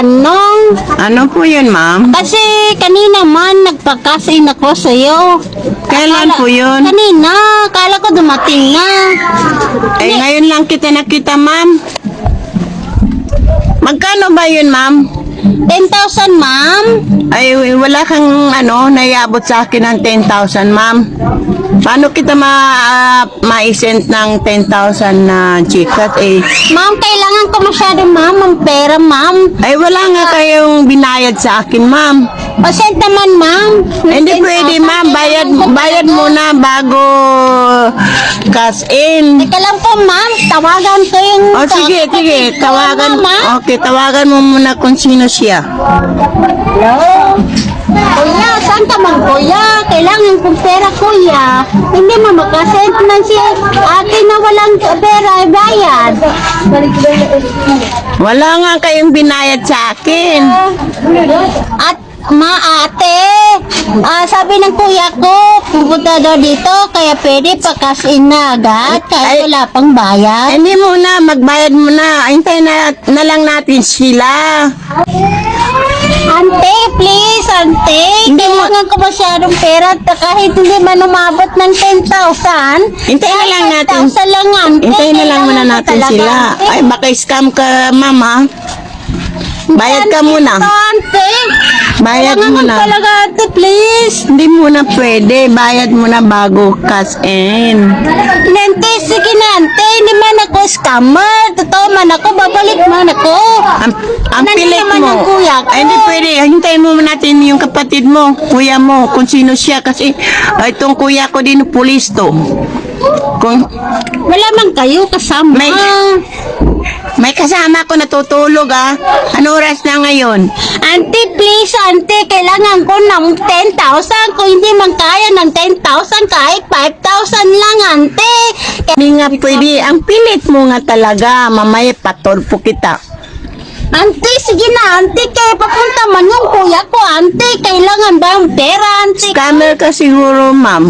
tanong. Ano po yun, ma'am? Kasi kanina man nagpakasin ako sa'yo. Kailan Akala- po yun? Kanina. Kala ko dumating na. Eh, ngayon lang kita nakita, ma'am. Magkano ba yun, ma'am? 10,000 ma'am. Ay, wala kang ano, naiabot sa akin ng 10,000, ma'am. Paano kita ma ah, ma-send ng 10,000 na chikat eh? Ma'am, kailangan ko masyado ma'am ang pera ma'am. Ay, wala nga kayong binayad sa akin, ma'am. Pasent naman ma'am. Hindi 10,000, pwede, ma'am. Bayad, bayad muna bago cash in. Teka lang po ma'am, tawagan ko yung... O, sige, sige. Tawagan, okay, tawagan mo muna kung sino siya. Hello? Kuya, saan ka man kuya? Kailangan kong pera kuya. Hindi mo makasend man si ate na walang pera ay bayad. Wala nga kayong binayad sa akin. At maate, ah, sabi ng kuya ko, pupunta daw dito, kaya pwede pa cash in na agad, kaya Ay. wala pang bayad. Hindi muna, magbayad muna. Hintayin na, na lang natin sila. Ante, please, ante. Hindi mo- Kailangan ko masyadong pera at kahit hindi man umabot ng 10,000. Hintayin na lang natin. 5,000 lang, ante. Hintayin na lang muna Kailangan natin talaga, sila. ante. Ay, baka scam ka, mama. Bayad ka muna. ante. Bayad muna. ko talaga, ante, please. Hindi muna pwede. Bayad muna bago cash in. Nante, sige na, ante. Hindi man ako scammer. Totoo man ako, babalik man ako. Ang, ang pilit naman mo. ang kuya ko. Ay, hindi pwede. Hintayin mo natin yung kapatid mo, kuya mo, kung sino siya. Kasi ay, itong kuya ko din, pulis to. Kung Wala man kayo kasama. May- may kasama ko natutulog ah. Ano oras na ngayon? Auntie, please, auntie, kailangan ko ng 10,000. Kung hindi man kaya ng 10,000, kahit 5,000 lang, auntie. Hindi nga pwede. Ang pilit mo nga talaga. Mamaya patulpo kita. Auntie, sige na, auntie, kaya papunta man yung kuya ko, auntie. Kailangan ba ang pera, auntie? Scammer ka siguro, ma'am.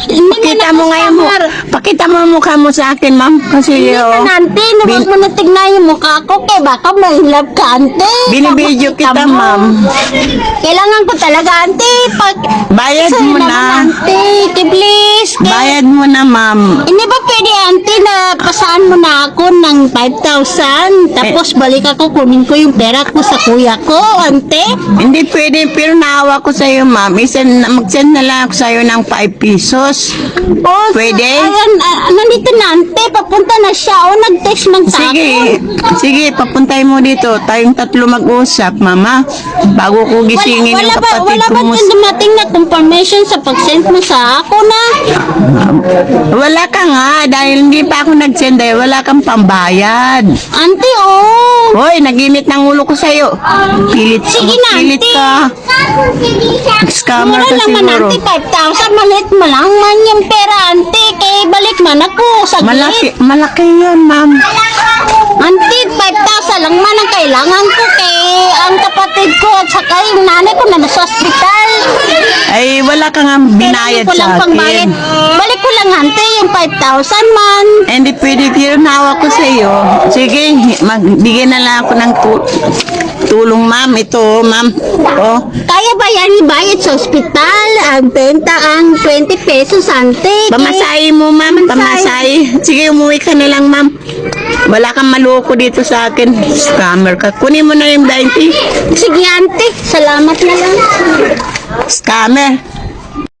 Hindi Pakita mo ako nga yung mu- scammer. Pakita mo ang mukha mo sa akin, ma'am. Kasi Hindi oh, auntie, bin- huwag mo na tignan yung mukha ko, kaya baka may love ka, auntie. binibidyo Pag makita kita, mo. ma'am. Kailangan ko talaga, auntie. Pag... Bayad Sa'yo mo naman, na. auntie. Please. kaya- Bayad mo na, ma'am. Hindi ba pwede, auntie, na pasaan mo na ako ng 5,000? Tapos balik ako, kunin ko yung pera ko sa kuya ko, auntie? Hindi pwede, pero naawa ko sa'yo, ma'am. Isend, mag-send na lang ako sa'yo ng 5 pesos. Oh, Pwede? Ayan, ah, nandito na, auntie. Papunta na siya. O, nag-text ng sa Sige, akin. sige, papuntay mo dito. Tayong tatlo mag-usap, mama. Bago ko gisingin wala, yung ba, kapatid wala ko ba mo. dyan dumating na confirmation sa pag-send mo sa ako na? Wala ka nga, dahil hindi pa ako nag-send dahil wala kang pambayad. Auntie, oh. Hoy, naginit ng ulo ko sa'yo. Pilit, Sige na, pilit ka. Scammer Mura man, siguro. auntie. 5,000. Malit mo lang man yung pera, auntie. Kaya balik man ako. Saglit. Malaki, malaki yun, ma'am. Auntie, 5,000 lang man ang kailangan ko kay ang kapatid ko at saka yung nanay ko na nasa hospital. Ay, wala ka nga binayad Kailangan ko lang sa pangbayad. akin. Balik ko lang, auntie, yung 5,000 man. Hindi pwede, pero nawa ko sa iyo. Sige, magbigyan na lang ako ng tulong, ma'am. Ito, ma'am. Oh, Kaya ba yan ibayad sa ospital? Ang benta ang 20 pesos, auntie. pamasahe mo, ma'am. Pamasahe. Sige, umuwi ka na lang, ma'am. Wala kang maloko dito sa akin. Scammer ka. Kunin mo na yung 20. Sige, auntie. Salamat na lang. Scammer.